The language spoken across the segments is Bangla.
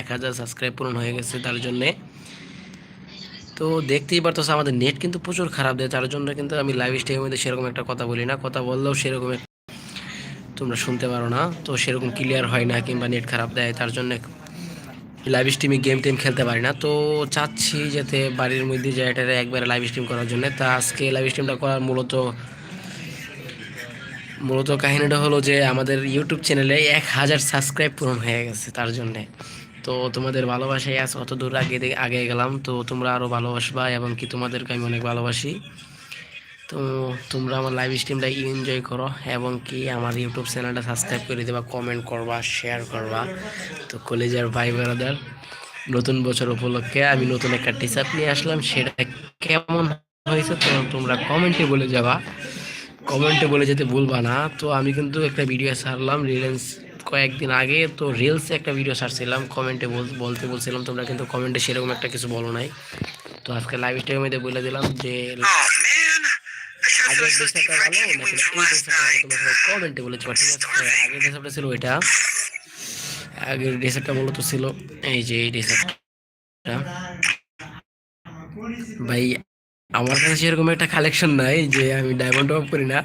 এক হাজার সাবস্ক্রাইব পূরণ হয়ে গেছে তার জন্যে। তো দেখতেই পারতো আমাদের নেট কিন্তু প্রচুর খারাপ দেয়, তার জন্য কিন্তু আমি লাইভ স্ট্রিমের মধ্যে সেরকম একটা কথা বলি না। কথা বললেও সেরকম তোমরা শুনতে পারো না, তো সেরকম ক্লিয়ার হয় না কিংবা নেট খারাপ দেয়, তার জন্য লাইভ স্ট্রিমে গেম টেম খেলতে পারি না। তো চাচ্ছি যাতে বাড়ির মধ্যে এটা একবারে লাইভ স্ট্রিম করার জন্য। তা আজকে লাইভ স্ট্রিমটা করার মূলত মূলত কাহিনীটা হলো যে আমাদের ইউটিউব চ্যানেলে এক হাজার সাবস্ক্রাইব পূরণ হয়ে গেছে তার জন্যে। তো তোমাদের ভালোবাসাই আজ অত দূর আগে আগে গেলাম, তো তোমরা আরও ভালোবাসবা এবং কি তোমাদেরকে আমি অনেক ভালোবাসি। তো তোমরা আমার লাইভ স্ট্রিমটা এনজয় করো এবং কি আমার ইউটিউব চ্যানেলটা সাবস্ক্রাইব করে দেবা কমেন্ট করবা শেয়ার করবা। তো কলেজের ভাই বেড়াদার নতুন বছর উপলক্ষে আমি নতুন একটা টিচার নিয়ে আসলাম, সেটা কেমন হয়েছে তো তোমরা কমেন্টে বলে যাবা। কমেন্টে বলে যেতে ভুলবা না। তো আমি কিন্তু একটা ভিডিও ছাড়লাম রিলস কয়েকদিন আগে তো রিলসে একটা ভিডিও ছাড়ছিলাম কমেন্টে বলতে বলছিলাম, তোমরা কিন্তু কমেন্টে সেরকম একটা কিছু বলো নাই। তো আজকে লাইভ স্ট্রিমের মধ্যে বলে দিলাম যে কমেন্টে বলেছ ঠিক আছে আগের ছিল ওইটা। আগের মূলত ছিল, এই যে এই ভাই, আমার কাছে সেরকম একটা কালেকশন নাই যে আমি ডায়মন্ড অফ করি না।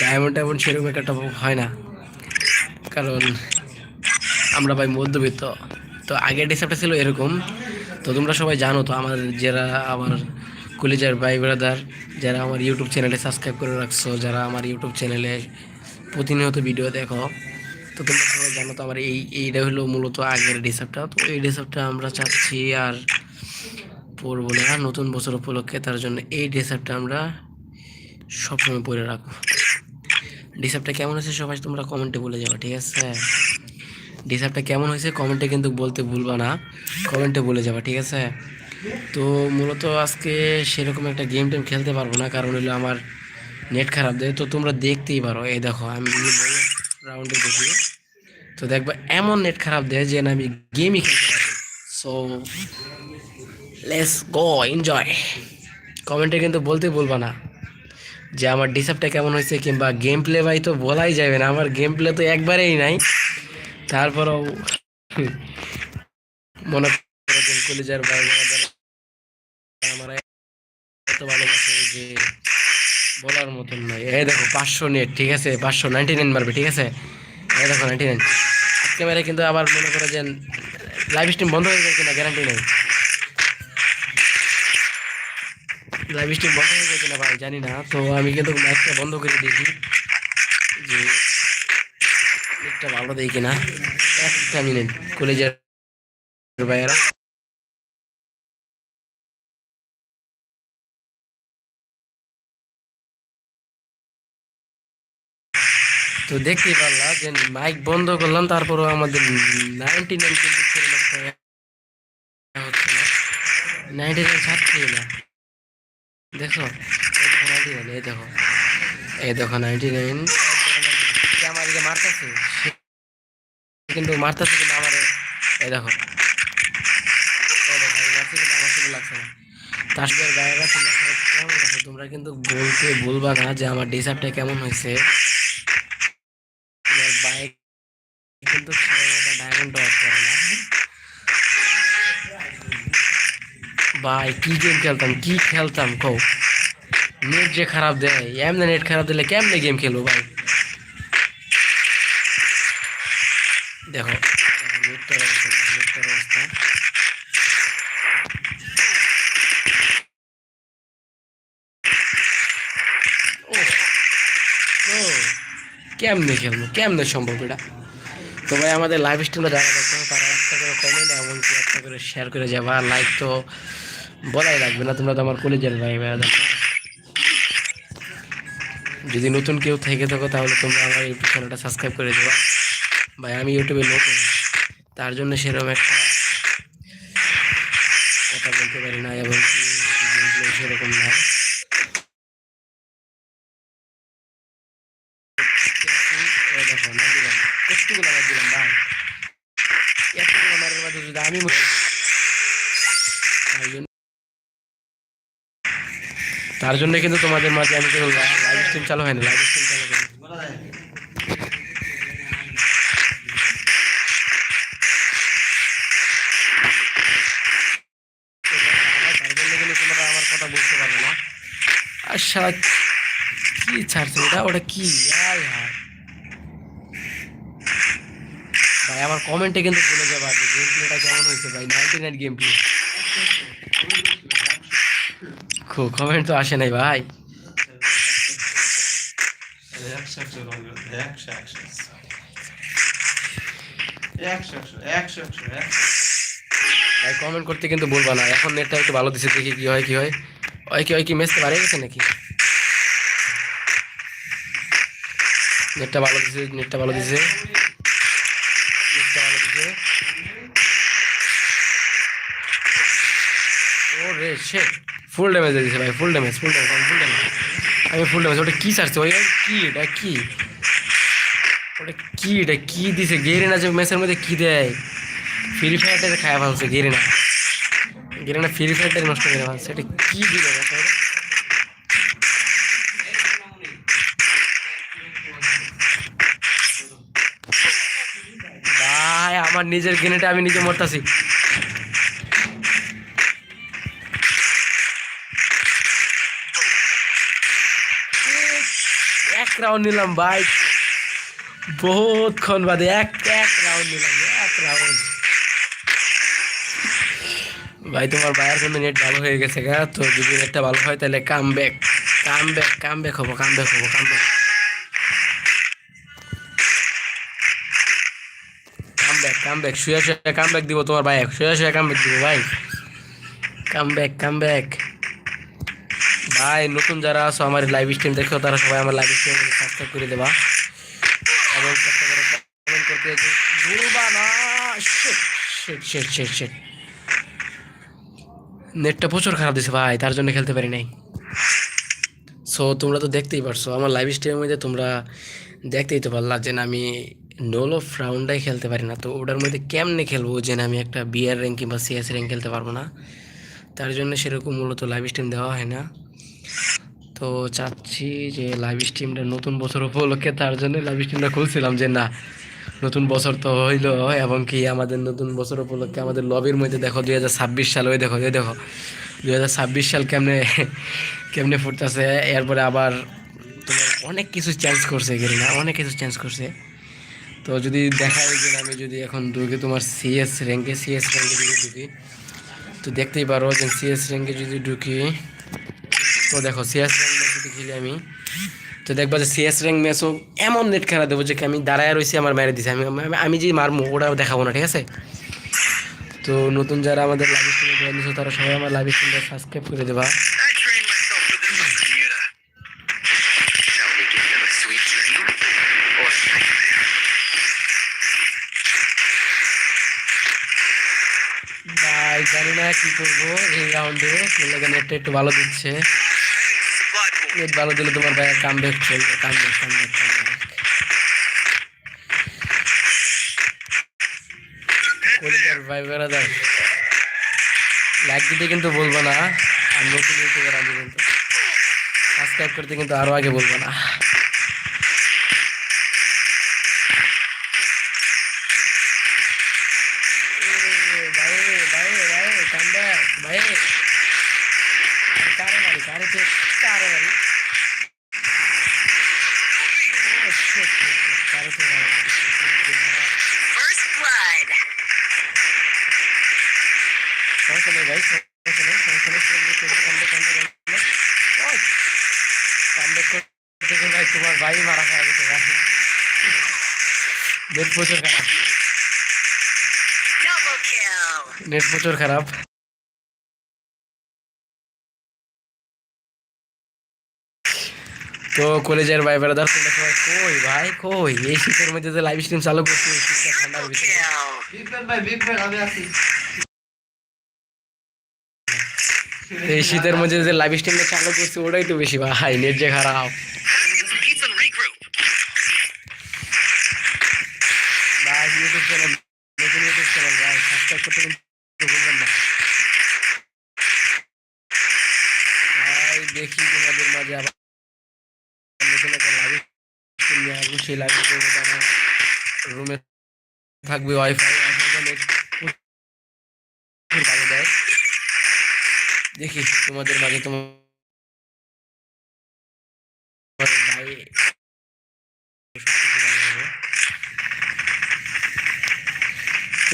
ডায়মন্ড টাইমন্ড সেরকম একটা up হয় না। কারণ আমরা ভাই মধ্যবিত্ত। তো আগের ডিসাপটা ছিল এরকম। তো তোমরা সবাই জানো তো আমার যারা আমার কলিজার ভাই ব্রাদার যারা আমার ইউটিউব চ্যানেলে সাবস্ক্রাইব করে রাখছো, যারা আমার ইউটিউব চ্যানেলে প্রতিনিয়ত ভিডিও দেখো, তো তোমরা সবাই জানো তো আমার এই, এইটা হলো মূলত আগের ডিসাপটা। তো এই ডিসাপটা আমরা চাচ্ছি আর পরবো না। নতুন বছর উপলক্ষে তার জন্য এই ড্রেসআপটা আমরা সবসময় পরে রাখব। ড্রেসআপটা কেমন হয়েছে সবাই তোমরা কমেন্টে বলে যাবে ঠিক আছে? ড্রেসআপটা কেমন হয়েছে কমেন্টে কিন্তু বলতে ভুলবা না কমেন্টে বলে যাবা, ঠিক আছে? তো মূলত আজকে সেরকম একটা গেম টেম খেলতে পারব না, কারণ হলো আমার নেট খারাপ দেয়। তো তোমরা দেখতেই পারো, এই দেখো, আমি রাউন্ডে দেখি। তো দেখবা এমন নেট খারাপ দেয় যে না আমি গেমই খেলতে পারি সো লেটস গো এনজয় কমেন্টে কিন্তু বলতে বলবা না। যে আমার ডিসাপটা কেমন হয়েছে কিংবা গেম প্লে ভাই তো বলাই যাবে না, আমার গেম প্লে তো একবারেই নাই। তারপরেও মনে যে বলার মতন নয় এই দেখো, পাঁচশো নেট ঠিক আছে? পাঁচশো নাইনটি নাইন মারবে, ঠিক আছে? এই দেখো নাইনটি নাইন আজকে মেরে কিন্তু আবার মনে করে যে লাইভ স্ট্রিম বন্ধ হয়ে যায় কিনা গ্যারান্টি নেই। লাইভ স্ট্রিম বন্ধ হয়ে গেছে না ভাই? জানি না। তো আমি কিন্তু ম্যাচটা বন্ধ করে দিয়েছি। যে নেটটা ভালো দেয় কিনা। একটা মিনিট, কলেজের ভাইয়েরা তো দেখতেই পারলাম যে মাইক বন্ধ করলাম, তারপরেও আমাদের নাইনটি নাইন কিন্তু হচ্ছে না। নাইন না। দেখো, এই দেখো এই দেখো। নাইনটি নাইন আমার মারতেছে কিন্তু মারতেছে কিন্তু আমার। এই দেখো। তোমরা কিন্তু বলতে বলবা না যে আমার ডিসার্ভটা কেমন হয়েছে। ভাই, কি গেম খেলতাম, কি খেলতাম কও? নেট যে খারাপ দেয়, এমনি নেট খারাপ দিলে কেমনে গেম খেলব ভাই? দেখো নেটটার কেমনে খেলব, কেমনে সম্ভব এটা? তো ভাই, আমাদের লাইভ স্ট্রিমটা যারা দেখছ তারা একটা করে কমেন্ট এমনকি একটা করে শেয়ার করে যাবা লাইক তো। বলাই লাগবে না, তোমরা তো আমার কলেজের ভাই দেখো। যদি নতুন কেউ থেকে থাকো, তাহলে তোমরা আমার ইউটিউব চ্যানেলটা সাবস্ক্রাইব করে দেবা। ভাই, আমি ইউটিউবে নতুন, তার জন্য সেরকম একটা কথা বলতে পারি না, এবং সেরকম না। এই তার জন্য কিন্তু তোমাদের মাঝে আমি কিন্তু লাইভ স্ট্রিম চালু হয়নি লাইভ স্ট্রিম চালু হয়নি। আচ্ছা কি ছাড়ছে ওটা ওটা কি? ভাই, আমার কমেন্টে কিন্তু বলে যাব গেম প্লেটা কেমন হয়েছে ভাই? নাইনটি নাইন গেম প্লে খুব কমেন্ট তো আসে নাই, ভাই। ভাই কমেন্ট করতে কিন্তু বলবা না। এখন নেটটা একটু ভালো দিছে, দেখি কি হয় কি হয়। ওই কি ওই কি ম্যাচটা বাড়িয়ে গেছে নাকি? নেটটা ভালো দিছে, নেটটা ভালো দিছে। নেটটা ভালো ও রে সে ফুল ড্যামেজ দিয়েছে ভাই full damage full damage full damage আমি ফুল ড্যামেজ ওটা কী চাচ্ছে ওই কি, এটা কী? ওটা কী, এটা কী দিছে? গেরে না যে ম্যাচের মধ্যে কী দেয়? ফ্রি ফায়ারটা খায় ফেলছে গেরে না গেরে না ফ্রি ফায়ারটা নষ্ট করে ফেলছে। এটা কী দেখো ভাই, আমার নিজের গেনেটা আমি নিজে মরতাছি। রাউন্ড নিলাম ভাই। বহুতক্ষণ বাদে এক এক রাউন্ড নিলাম, এক রাউন্ড ভাই, তোমার ভাইয়ের কিন্তু নেট ভালো হয়ে গেছে গা, তো যদি নেটটা ভালো হয় তাহলে come back come back come back হব কাম ব্যাক হব come back come back come back শুয়ে শুয়ে কাম ব্যাক দিব তোমার ভাই শুয়ে শুয়ে কাম ব্যাক দিব ভাই। কাম ব্যাক কাম ব্যাক ভাই, নতুন যারা আছো আমার লাইভ স্ট্রিম দেখো, তারা সবাই আমার লাইভ স্ট্রিম সাবস্ক্রাইব করে দেবা। এবং কমেন্ট করতে না। নেটটা প্রচুর খারাপ দিছে ভাই, তার জন্য খেলতে পারি নাই। সো তোমরা তো দেখতেই পারছ, আমার লাইভ স্ট্রিমের মধ্যে তোমরা দেখতেই তো পারলা যে আমি নোল অফ রাউন্ডাই খেলতে পারি না। তো ওটার মধ্যে কেমনে খেলব যে আমি একটা বিয়ার র্যাঙ্ক কিংবা সিএস র্যাঙ্ক খেলতে পারব না? তার জন্য সেরকম মূলত লাইভ স্ট্রিম দেওয়া হয় না। তো চাচ্ছি যে লাইভ স্ট্রিমটা নতুন বছর উপলক্ষে, তার জন্য লাইভ স্ট্রিমটা খুলছিলাম যে না, নতুন বছর তো হইল এবং কি আমাদের নতুন বছর উপলক্ষে আমাদের লবির মধ্যে দেখো, দুই হাজার ছাব্বিশ সাল ওই দেখো দেখো, দুই হাজার ছাব্বিশ সাল কেমনে কেমনে ফুটতেছে, এরপরে আবার তোমার অনেক কিছু চেঞ্জ করছে গেলি না অনেক কিছু চেঞ্জ করছে। তো যদি দেখা যায় যে আমি যদি এখন ঢুকি তোমার সিএস র্যাঙ্কে সিএস র্যাঙ্কে যদি ঢুকি, তো দেখতেই পারো যে সিএস র্যাঙ্কে যদি ঢুকি তো দেখো সিএস র্যাঙ্ক যদি খেলি আমি তো দেখবা যে সিএস র্যাঙ্ক ম্যাচও এমন নেট খেলা দেবো যে কি আমি দাঁড়ায় রয়েছি আমার মেরে দিছে। আমি আমি- যে মারমু ওটা দেখাবো না ঠিক আছে? তো নতুন যারা আমাদের লাইভ স্ট্রিমে জয়েন তারা সবাই আমার লাইভ স্ট্রিমটা সাবস্ক্রাইব করে দেবা? ভাই জানি না কি করব এই রাউন্ডে নেটটা একটু ভালো দিচ্ছে. নেট ভালো দিলে তোমার ভাই কাম ব্যাক চলবে, come back come back come back. ভাই বেড়াদার। লাইক দিতে কিন্তু বলব না, আর নতুন ইউটিউবার আমি কিন্তু। সাবস্ক্রাইব করতে কিন্তু আরও আগে বলব না। কামব্যাক কামব্যাক কামব্যাক করতে গেলে ভাই তোমার ভাই মারা খাওয়া গেছে ভাই নেট প্রচুর খারাপ Double kill. নেট প্রচুর খারাপ তো কলেজের ভাই বেড়াদার তোমরা সবাই কই ভাই কই এই শীতের মধ্যে যে লাইভ স্ট্রিম চালু করছি এই শীতটা ঠান্ডার Triple ভিতরে kill. বিগ ব্যান ভাই বিগ ব্যান আমি আছি এই শীতের মধ্যে যে লাইভ স্ট্রিমটা চালু করছি, ওটাই তো বেশি ভাই নেট যে খারাপ। দেখি তোমাদের মাঝে আবার নতুন একটা রুমে থাকবে ওয়াইফাই তোমাদের মাঝে তোমার ভাই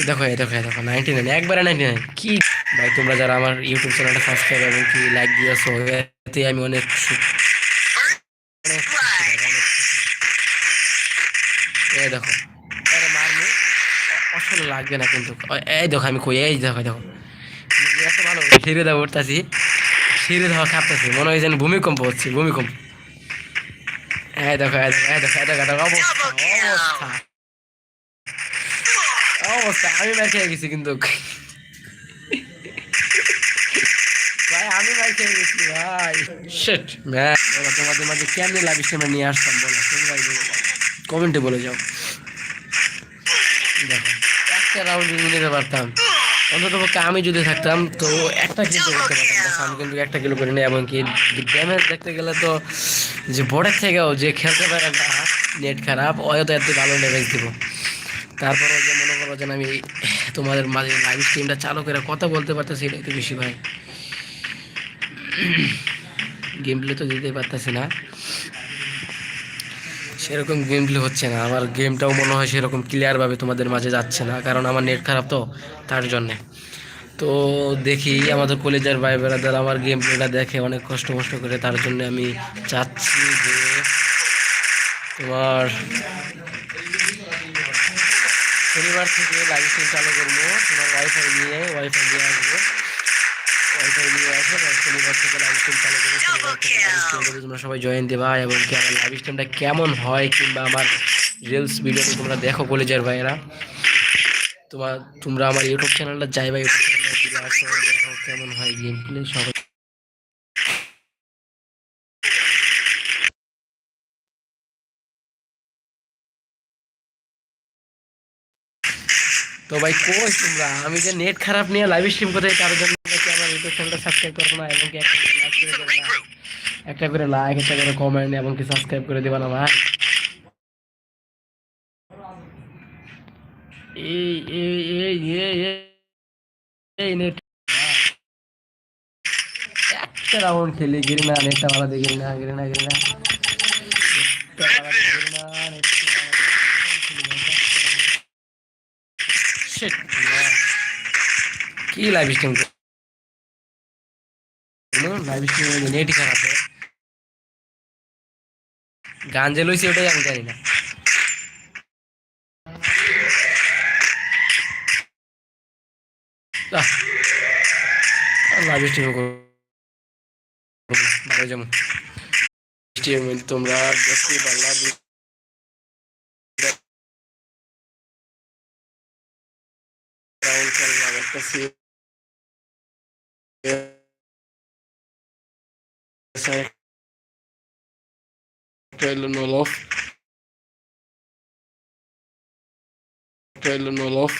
দেখো দেখো দেখো নাইনটি নাইন একবারে নাইনটি নাইন কি ভাই, তোমরা যারা আমার ইউটিউব চ্যানেলটা সাবস্ক্রাইব এবং কি লাইক দিয়েছ, এতে আমি অনেক দেখো লাগবে না কিন্তু। এই দেখো, আমি কই, এই দেখো দেখো। ভালো ফিরে দেবো উঠতেছি। সিঁড়ি দেওয়া কাঁপতেছি মনে হয় যেন ভূমিকম্প হচ্ছে ভূমিকম্প। এই দেখো এই দেখো এই দেখো এই দেখো, দেখো অবস্থা অবস্থা। অবস্থা আমি খেয়ে গেছি কিন্তু। ভাই আমি খেয়ে গেছি ভাই। শিট তোমাদের মাঝে কেমনি লাভ স্টেমে নিয়ে আসতাম বলো তুমি ভাই বলো কমেন্টে বলে যাও। দেখো একটা রাউন্ড নিতে পারতাম। অন্তত পক্ষে আমি যদি থাকতাম তো একটা কিলো করতে পারতাম আমি কিন্তু একটা কিলো করি না এবং কি ড্যামেজ দেখতে গেলে তো যে বোর্ডের থেকেও যে খেলতে পারে না নেট খারাপ হয়তো এত ভালো ড্যামেজ দিব। তারপরে যে মনে করো যেন আমি তোমাদের মাঝে লাইভ স্ট্রিমটা চালু করে কথা বলতে পারতেছি এটাই একটু বেশি ভাই। গেম প্লে তো দিতে পারতেছি না। সেরকম গেম প্লে হচ্ছে না। আমার গেমটাও মনে হয় সেরকম ক্লিয়ারভাবে তোমাদের মাঝে যাচ্ছে না, কারণ আমার নেট খারাপ তো, তার জন্যে। তো দেখি আমাদের কলেজের ভাই বেড়াদের আমার গেম প্লেটা দেখে অনেক কষ্ট কষ্ট করে, তার জন্য আমি চাচ্ছি যে তোমার শনিবার থেকে লাইভ চালু করব। তোমার ওয়াইফাই নিয়ে ওয়াইফাই নিয়ে আসব। ওয়াইফাই নিয়ে আসব শনিবার থেকে লাইভ স্ট্রিম চালু করব। শনিবার থেকে লাইভ স্ট্রিম তোমরা সবাই জয়েন দেবা এবং কি আমার লাইভ স্ট্রিমটা কেমন হয় কিংবা আমার রিলস ভিডিওটা তোমরা দেখো কলেজের ভাইয়েরা। তোমার তোমরা আমার ইউটিউব চ্যানেলটা যাইবা ইউটিউব চ্যানেলটা আসো দেখো কেমন হয় গেম প্লে সবাই তো ভাই কই তোমরা? আমি যে নেট খারাপ নিয়ে লাইভ স্ট্রিম করতে তার জন্য নাকি আমার ইউটিউব চ্যানেলটা সাবস্ক্রাইব করব না এবং কি একটা করে লাইক একটা করে কমেন্ট এবং কি সাবস্ক্রাইব করে দেবা না ভাই। খেলি গিরি না নেটটা ভালো না গিরি না গিরি না দেখি না, কি লাইভ স্ট্রিম লাইভ স্ট্রিম নেটই খারাপ। গান যে লইছি ওটাই লাইভ স্ট্রিম ভালো যেমন স্ট্রিম তোমরা দেখতেই পারলা রাউন্ড খেললাম একটা সি একটা হলো নল অফ একটা হলো নল অফ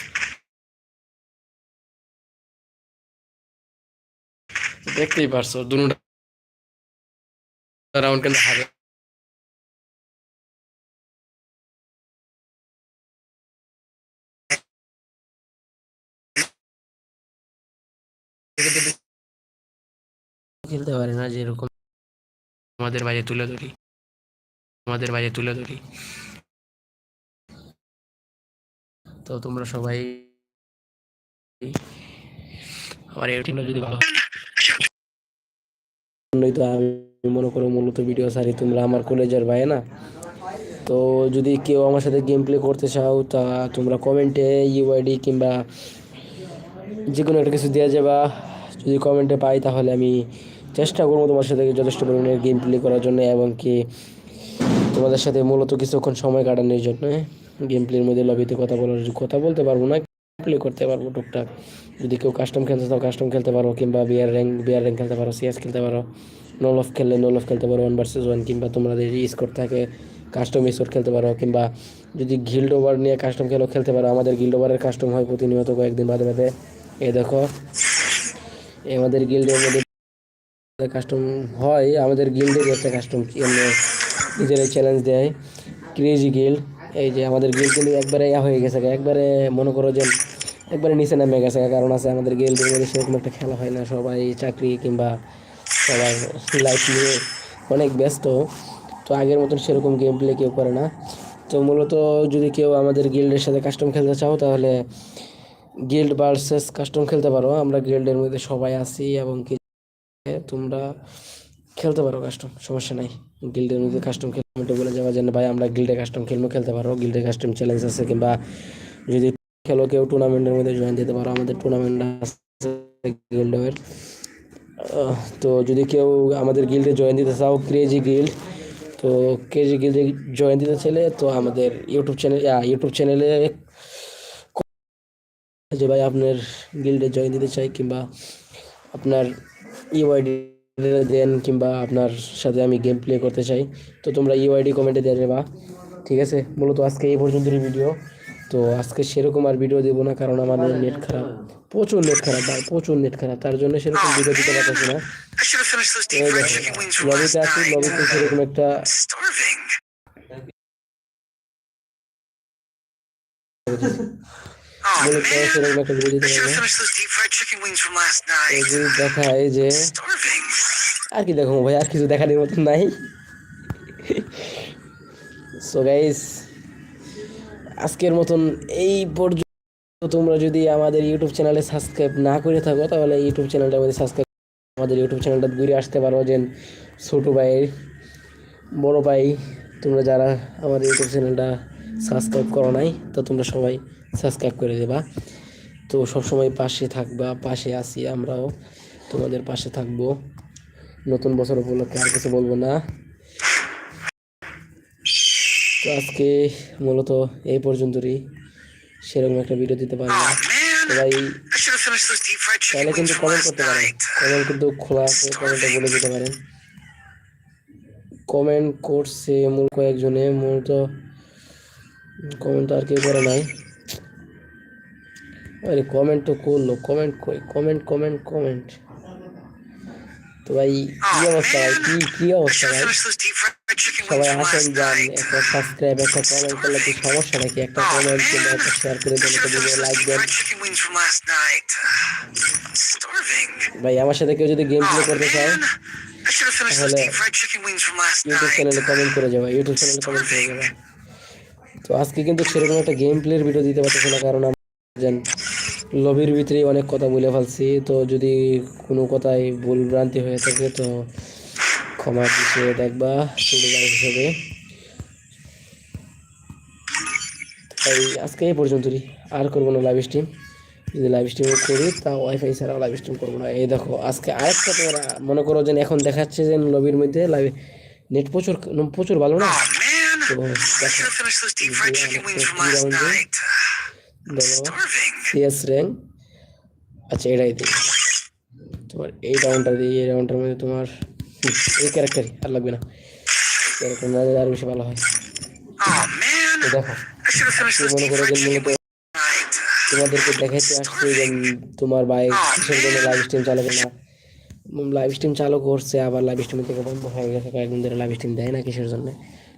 দেখতেই পারছো দুটা রাউন্ড কিন্তু হারে খেলতে পারে না, যেরকম আমাদের মাঝে তুলে ধরি। আমাদের মাঝে তুলে ধরি। তো তোমরা সবাই আমার এডিটিংটা যদি ভালো জন্যই তো আমি মনে করো মূলত ভিডিও সারি তোমরা আমার কলেজের ভাই না? তো যদি কেউ আমার সাথে গেম প্লে করতে চাও, তা তোমরা কমেন্টে ইউআইডি কিংবা যে কোনো একটা কিছু দেওয়া যাবা। যদি কমেন্টে পাই, তাহলে আমি চেষ্টা করব তোমার সাথে যথেষ্ট পরিমাণে গেম প্লে করার জন্য এবং কি তোমাদের সাথে মূলত কিছুক্ষণ সময় কাটানোর জন্য গেম প্লের মধ্যে লবিতে কথা বলার কথা বলতে পারব না। প্লে করতে পারব টুকটাক। যদি কেউ কাস্টম খেলতে চাও কাস্টম খেলতে পারো কিংবা বিয়ার র্যাঙ্ক বিয়ার র্যাঙ্ক খেলতে পারো সিএস খেলতে পারো নল অফ খেললে নল অফ খেলতে পারো ওয়ান ভার্সেস ওয়ান কিংবা তোমাদের স্কোর থাকে কাস্টম স্কোর খেলতে পারো কিংবা যদি গিল্ড ওভার নিয়ে কাস্টম খেলেও খেলতে পারো। আমাদের গিল্ড ওভারের কাস্টম হয় প্রতিনিয়ত কয়েকদিন বাদে বাদে। এ দেখো আমাদের গিল্ডের মধ্যে কাস্টম হয়, আমাদের গিল্ডের একটা কাস্টম নিজেরাই চ্যালেঞ্জ দেয়। ক্রেজি গিল্ড এই যে আমাদের গিল্ড কিন্তু একবারে ইয়া হয়ে গেছে একবারে মনে করো যে একবারে নিচে নামে গেছে কারণ আছে আমাদের গিল্ডের মধ্যে সেরকম একটা খেলা হয় না, সবাই চাকরি কিংবা সবাই লাইফ নিয়ে অনেক ব্যস্ত। তো আগের মতন সেরকম গেম প্লে কেউ করে না। তো মূলত যদি কেউ আমাদের গিল্ডের সাথে কাস্টম খেলতে চাও, তাহলে গিল্ড ভার্সেস কাস্টম খেলতে পারো। আমরা গিল্ডের মধ্যে সবাই আছি এবং তোমরা খেলতে পারো কাস্টম সমস্যা নাই। গিল্ডের মধ্যে কাস্টম খেলতে বলে যাওয়া যেন ভাই, আমরা গিল্ডে কাস্টম খেলব, খেলতে পারো। গিল্ডে কাস্টম চ্যালেঞ্জ আছে, কিংবা যদি খেলো কেউ টুর্নামেন্টের মধ্যে জয়েন দিতে পারো। আমাদের টুর্নামেন্ট আছে গিল্ডের তো যদি কেউ আমাদের গিল্ডে জয়েন দিতে চাও ক্রেজি গিল্ড তো ক্রেজি গিল্ডে জয়েন দিতে চাইলে তো আমাদের ইউটিউব চ্যানেল ইউটিউব চ্যানেলে যে ভাই আপনার গিল্ডে জয়েন দিতে চাই কিংবা আপনার ইউআইডি দেন কিংবা আপনার সাথে আমি গেম প্লে করতে চাই তো তোমরা ইউআইডি কমেন্টে দিয়ে দেবা ঠিক আছে? মূলত আজকে এই পর্যন্তই ভিডিও তো আজকে সেরকম আর ভিডিও দেবো না কারণ আমার নেট খারাপ। প্রচুর নেট খারাপ ভাই প্রচুর নেট খারাপ। তার জন্য সেরকম ভিডিও দিতে পারতেছি না। লবিতে আছি লবিতে সেরকম একটা. Oh man, সেরকম একটা video I should have finished those deep fried chicken wings from last night. দেখায় যে Starving. আর কি দেখো ভাই আর কিছু দেখানোর মতন নাই সো গাইস আজকের মতন এই পর্যন্ত তোমরা যদি আমাদের ইউটিউব চ্যানেলে সাবস্ক্রাইব না করে থাকো তাহলে ইউটিউব চ্যানেলটা আমাদের সাবস্ক্রাইব আমাদের ইউটিউব চ্যানেলটা ঘুরে আসতে পারো যে ছোটো ভাইয়ের বড় ভাই তোমরা যারা আমাদের ইউটিউব চ্যানেলটা সাবস্ক্রাইব করো নাই তো তোমরা সবাই সাবস্ক্রাইব করে দেবা। তো সবসময় পাশে থাকবা, পাশে আসি আমরাও, তোমাদের পাশে থাকব। নতুন বছর উপলক্ষে আর কিছু বলব না। তো আজকে মূলত এই পর্যন্তই সেরকম একটা ভিডিও দিতে পারি না। সবাই wings কিন্তু কমেন্ট করতে পারেন। কমেন্ট কিন্তু খোলা আছে কমেন্টে বলে দিতে পারেন। কমেন্ট করছে মূল কয়েকজনে, মূলত কমেন্ট আর কেউ করে নাই। আরে কমেন্ট তো করল কমেন্ট কই কমেন্ট কমেন্ট কমেন্ট তো ভাই কি অবস্থা ভাই? কি কি অবস্থা ভাই? সবাই আসেন যান. একটা সাবস্ক্রাইব একটা কমেন্ট করলে কি সমস্যা নাকি? একটা কমেন্ট কিংবা একটা শেয়ার করে দেন। একটা ভিডিও লাইক দেন. ভাই আমার সাথে কেউ যদি গেম প্লে Oh করতে those তাহলে ইউটিউব চ্যানেলে কমেন্ট করে যাবে ইউটিউব চ্যানেলে কমেন্ট করে যাবে তো আজকে কিন্তু সেরকম একটা গেম প্লের ভিডিও দিতে পারতেছি না কারণ জান লবির ভিতরেই অনেক কথা বলে ফেলছি তো যদি কোনো কথাই ভুল ভ্রান্তি হয়ে থাকে তো ক্ষমা দিতে দেখবা ভাই হিসেবে। তাই আজকে এই পর্যন্তই আর করব না লাইভ স্ট্রিম যদি লাইভ স্ট্রিম করি তা ওয়াইফাই ছাড়া লাইভ স্ট্রিম করব না। এই দেখো আজকে আরেকটা তোমরা মনে করো যে এখন দেখাচ্ছে যে লবির মধ্যে লাইভ নেট প্রচুর প্রচুর ভালো না? Oh তো দেখো সিএস র্যাঙ্ক আচ্ছা এটাই দিই। তোমার এই রাউন্ডটা দিই এই রাউন্ডটার মধ্যে তোমার এই ক্যারেক্টারই আর লাগবে না। ক্যারেক্টার না দিলে আরও বেশি ভালো হয়। দেখো মনে করো যে মূলত তোমাদেরকে দেখাইতে আসছে যে তোমার বাইক কিসের জন্য লাইভ স্ট্রিম চালাবে না। লাইভ স্ট্রিম চালু করছে আবার লাইভ স্ট্রিম থেকে বন্ধ হয়ে গেছে কয়েকদিন ধরে লাইভ স্ট্রিম দেয় না কিসের জন্য।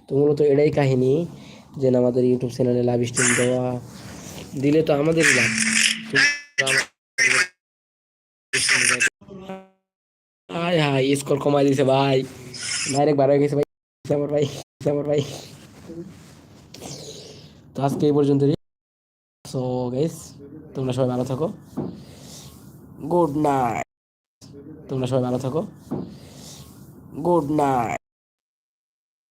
তো মূলত এটাই কাহিনী যে আমাদের ইউটিউব চ্যানেলে লাইভ স্ট্রিম দেওয়া দিলে তো আমাদেরই লাভ। হাই হাই স্কোর কমাই দিছে ভাই। ডাইরেক্ট বার হয়ে গেছে ভাই। আমার ভাই আমার ভাই। তো আজকে এই পর্যন্তই। সো গাইস তোমরা সবাই ভালো থাকো। গুড নাইট তোমরা সবাই ভালো থাকো। Good night